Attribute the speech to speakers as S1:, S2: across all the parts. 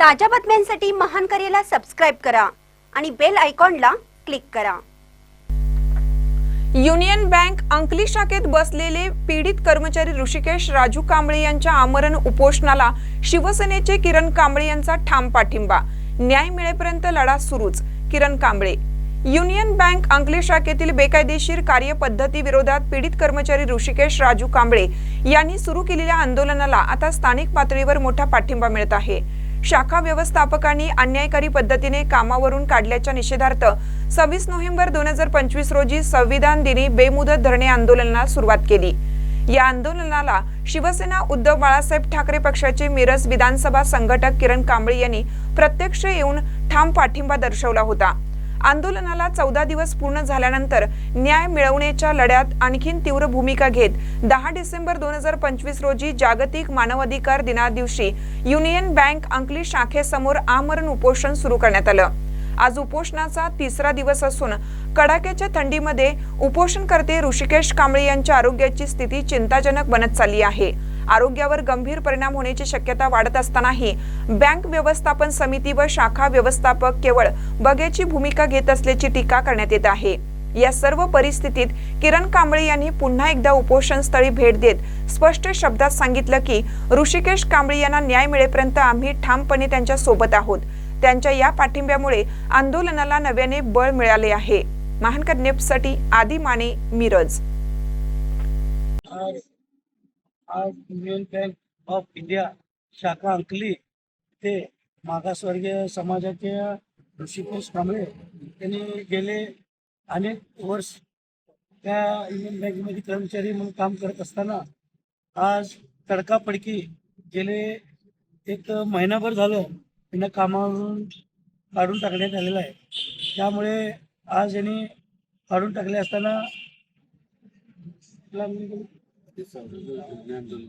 S1: ताज्या बातम्यांसाठी महान करेला सबस्क्राईब करा आणि बेल आयकॉनला क्लिक करा.
S2: युनियन बँक अंकली शाखेत बसलेले पीडित कर्मचारी ऋषिकेश राजू कांबळे यांच्या आमरण उपोषणाला शिवसेनेचे किरण कांबळे यांचा ठाम पाठिंबा. न्याय मिळेपर्यंत लढा सुरूच. किरण कांबळे युनियन बँक अंकली शाखेतील बेकायदेशीर कार्यपद्धती विरोधात पीडित कर्मचारी ऋषिकेश राजू कांबळे यांनी सुरू केलेल्या आंदोलनाला आता स्थानिक पातळीवर मोठा पाठिंबा मिळत आहे. शाखा व्यवस्थापकांनी अन्यायकारी पद्धतीने कामावरून काढल्याच्या निषेधार्थ सव्वीस नोव्हेंबर दोन हजार पंचवीस रोजी संविधान दिनी बेमुदत धरणे आंदोलनाला सुरुवात केली. या आंदोलनाला शिवसेना उद्धव बाळासाहेब ठाकरे पक्षाचे मिरज विधानसभा संघटक किरण कांबळे यांनी प्रत्यक्ष येऊन ठाम पाठिंबा दर्शवला होता. आंदोलनाला चौदा दिवस पूर्ण झाल्यानंतर न्याय मिळवण्याच्या लढ्यात आणखीन तीव्र भूमिका घेत दहा डिसेंबर दोन हजार पंचवीस रोजी जागतिक मानवाधिकार दिनादिवशी युनियन बँक अंकली शाखेसमोर आमरण उपोषण सुरू करण्यात आलं. आज उपोषणाचा तिसरा दिवस असून कडाक्याच्या थंडीमध्ये उपोषणकर्ते ऋषिकेश कांबळे यांच्या आरोग्याची स्थिती चिंताजनक बनत चालली आहे. आरोग्यावर गंभीर परिणाम होण्याची शक्यता वाढत असतानाही बँक व्यवस्थापन समिती व शाखा व्यवस्थापक केवळ बघ्याची भूमिका घेत असल्याची टीका करण्यात येत आहे. या सर्व परिस्थितीत किरण कांबळे यांनी पुन्हा एकदा उपोषण स्थळी भेट देत स्पष्ट शब्दात सांगितलं की ऋषिकेश कांबळे यांना न्याय मिळेपर्यंत आम्ही ठामपणे त्यांच्यासोबत आहोत. त्यांच्या या पाठिंब्यामुळे आंदोलनाला नव्याने बळ मिळाले आहे. महानकर नेपसाठी आदी माने मिरज
S3: आज युनियन बँक ऑफ इंडिया शाखा अंकली ते मागासवर्गीय समाजाच्या ऋषिकेश कांबळे त्यांनी गेले अनेक वर्ष त्या युनियन बँकेमध्ये कर्मचारी म्हणून काम करत असताना आज तडकापडकी गेले एक महिनाभर झालं त्यांना कामावरून काढून टाकण्यात आलेलं आहे. त्यामुळे आज यांनी काढून टाकले असताना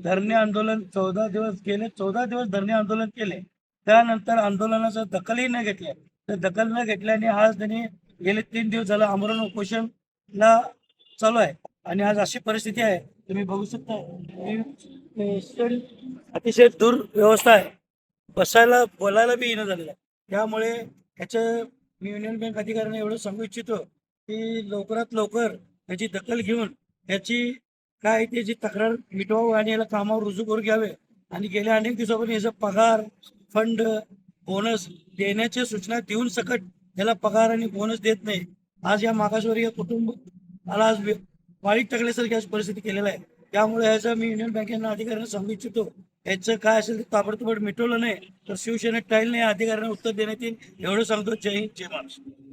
S3: धरणे आंदोलन चौदा दिवस गेले चौदा दिवस धरणे आंदोलन केले. त्यानंतर आंदोलनाचं दखलही न घेतल्या तर दखल न घेतल्याने आज त्यांनी गेले तीन दिवस झालं आमरण उपोषणला चालू आहे. आणि आज अशी परिस्थिती आहे तुम्ही बघू शकता पेशंट अतिशय दुर्व्यवस्था आहे. बसायला बोलायला बी येणं झालेलं आहे. त्यामुळे ह्याचं मी युनियन बँक अधिकाऱ्यांना एवढं सांगू इच्छितो की लवकरात लवकर याची दखल घेऊन याची काय त्याची तक्रार मिटवावं आणि याला कामावर रुजू करून घ्यावे. आणि गेल्या अनेक दिवसापासून याचा पगार फंड बोनस देण्याच्या सूचना देऊन सकट याला पगार आणि बोनस देत नाही. आज या मागासवर्गीय कुटुंबाला आज वाईट टाकल्यासारखी आज परिस्थिती केलेला आहे. त्यामुळे याचा मी युनियन बँकेना अधिकाऱ्यांना सांगू इच्छितो याचं काय असेल ते ताबडतोब मिटवलं नाही तर शिवसेनेत टाईल नाही अधिकाऱ्यांना उत्तर देण्यात येईल एवढं सांगतो. जय हिंद जय महाराष्ट्र.